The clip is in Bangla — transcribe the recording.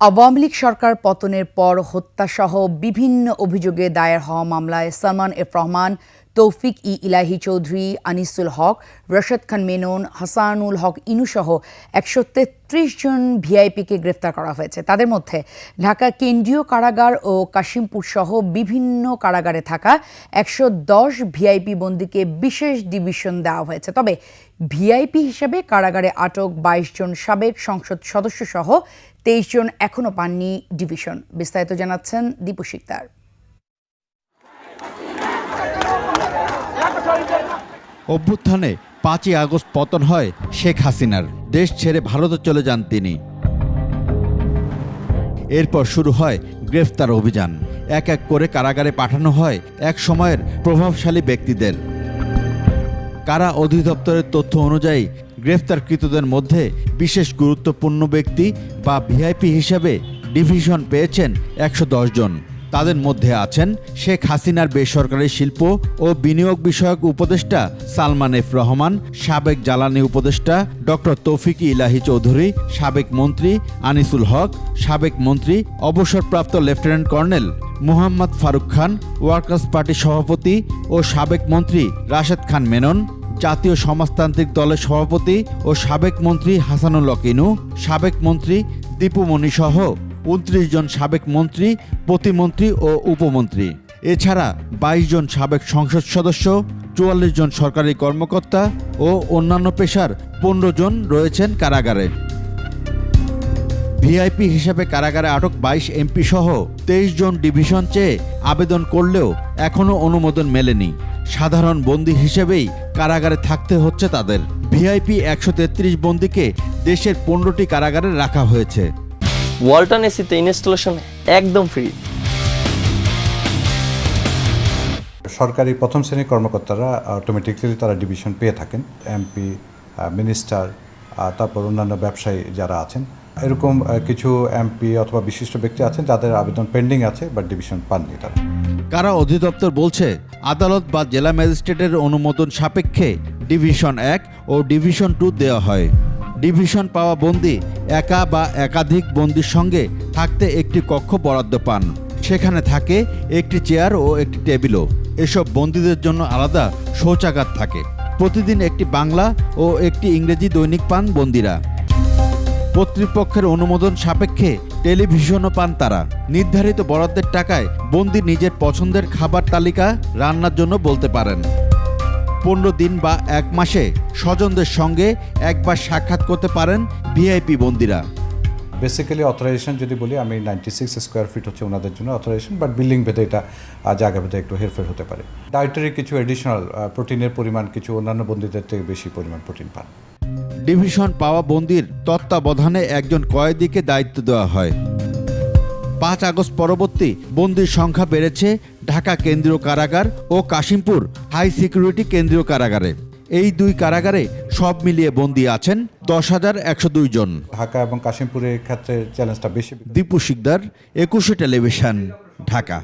আওয়ামী লীগ সরকার পতনের পর হত্যাসহ বিভিন্ন অভিযোগে দায়ের হওয়া মামলায় সালমান এফ রহমান তৌফিক ই ইলাহি চৌধুরী, আনিসুল হক, রশদ খান মেনন, হাসানুল হক ইনুসহ একশো তেত্রিশ জন ভিআইপিকে গ্রেফতার করা হয়েছে। তাদের মধ্যে ঢাকা কেন্দ্রীয় কারাগার ও কাশিমপুর সহ বিভিন্ন কারাগারে থাকা একশো দশ ভিআইপি বন্দীকে বিশেষ ডিভিশন দেওয়া হয়েছে। তবে ভিআইপি হিসেবে কারাগারে আটক বাইশ জন সাবেক সংসদ সদস্য সহ তেইশ জন এখনও পাননি ডিভিশন। বিস্তারিত জানাচ্ছেন দীপু শিকদার। অভ্যুত্থানে পাঁচই আগস্ট পতন হয় শেখ হাসিনার। দেশ ছেড়ে ভারতে চলে যান তিনি। এরপর শুরু হয় গ্রেফতার অভিযান। এক এক করে কারাগারে পাঠানো হয় এক সময়ের প্রভাবশালী ব্যক্তিদের। কারা অধিদপ্তরের তথ্য অনুযায়ী গ্রেফতারকৃতদের মধ্যে বিশেষ গুরুত্বপূর্ণ ব্যক্তি বা ভিআইপি হিসাবে ডিভিশন পেয়েছেন একশো জন। তাদের মধ্যে আছেন শেখ হাসিনার বেসরকারি শিল্প ও বিনিয়োগ বিষয়ক উপদেষ্টা সালমান এফ রহমান, সাবেক জ্বালানি উপদেষ্টা ডক্টর তৌফিকি ইলাহি চৌধুরী, সাবেক মন্ত্রী আনিসুল হক, সাবেক মন্ত্রী, অবসরপ্রাপ্ত lieutenant colonel Muhammad Faruk Khan, workers পার্টির সভাপতি ও সাবেক মন্ত্রী রাশেদ খান মেনন, জাতীয় সমাজতান্ত্রিক দলের সভাপতি ও সাবেক মন্ত্রী হাসানুল লকিনু সাবেক মন্ত্রী দীপুমণি সহ উনত্রিশ জন সাবেক মন্ত্রী, প্রতিমন্ত্রী ও উপমন্ত্রী। এছাড়া বাইশ জন সাবেক সংসদ সদস্য, চুয়াল্লিশ জন সরকারি কর্মকর্তা ও অন্যান্য পেশার পনেরো জন রয়েছেন কারাগারে। ভিআইপি হিসেবে কারাগারে আটক বাইশ এমপি সহ তেইশ জন ডিভিশন চেয়ে আবেদন করলেও এখনও অনুমোদন মেলেনি। সাধারণ বন্দী হিসেবেই কারাগারে থাকতে হচ্ছে তাদের। ভিআইপি একশো তেত্রিশ বন্দীকে দেশের পনেরোটি কারাগারে রাখা হয়েছে। ওয়ালটন এসিতে ইনস্টলেশন একদম ফ্রি। সরকারি প্রথম শ্রেণির কর্মকর্তারা অটোমেটিক্যালি তারা ডিভিশন পেয়ে থাকেন এমপি মিনিস্টার তারপর অন্যান্য ব্যবসায়ী যারা আছেন। এরকম কিছু এমপি অথবা বিশিষ্ট ব্যক্তি আছেন যাদের আবেদন পেন্ডিং আছে বাট ডিভিশন পাননি তারা। কারা অধিদপ্তর বলছে আদালত বা জেলা ম্যাজিস্ট্রেটের অনুমোদন সাপেক্ষে ডিভিশন এক ও ডিভিশন টু দেওয়া হয়। ডিভিশন পাওয়া বন্দি একা বা একাধিক বন্দির সঙ্গে থাকতে একটি কক্ষ বরাদ্দ পান। সেখানে থাকে একটি চেয়ার ও একটি টেবিলও। এসব বন্দীদের জন্য আলাদা শৌচাগার থাকে। প্রতিদিন একটি বাংলা ও একটি ইংরেজি দৈনিক পান বন্দিরা। কর্তৃপক্ষের অনুমোদন সাপেক্ষে টেলিভিশনও পান তারা। নির্ধারিত বরাদ্দের টাকায় বন্দি নিজের পছন্দের খাবার তালিকা রান্নার জন্য বলতে পারেন। পনেরো দিন বা এক মাসে স্বজনদের সঙ্গে একবার সাক্ষাৎ করতে পারেন ভিআইপি বন্দিরা। বেসিক্যালি অথরাইজেশন যদি বলি আমি নাইনটি সিক্স স্কোয়ার ফিট হচ্ছে ওনাদের জন্য অথরাইজেশন বাট বিল্ডিং ভেদে এটা জায়গা ভেদে একটু হেরফের হতে পারে। ডায়েটারি কিছু এডিশনাল প্রোটিনের পরিমাণ কিছু অন্যান্য বন্দীদের থেকে বেশি পরিমাণ প্রোটিন পান। ডিভিশন পাওয়া বন্দির তত্ত্বাবধানে একজন কয়েদিকে দায়িত্ব দেওয়া হয়। পাঁচ আগস্ট পরবর্তী বন্দির সংখ্যা বেড়েছে ঢাকা কেন্দ্রীয় কারাগার ও কাশিমপুর হাই সিকিউরিটি কেন্দ্রীয় কারাগারে। এই দুই কারাগারে সব মিলিয়ে বন্দী আছেন দশ হাজার একশো দুই জন। ঢাকা এবং কাশিমপুরের ক্ষেত্রে চ্যালেঞ্জটা বেশি। দীপু শিকদার একুশে টেলিভিশন ঢাকা।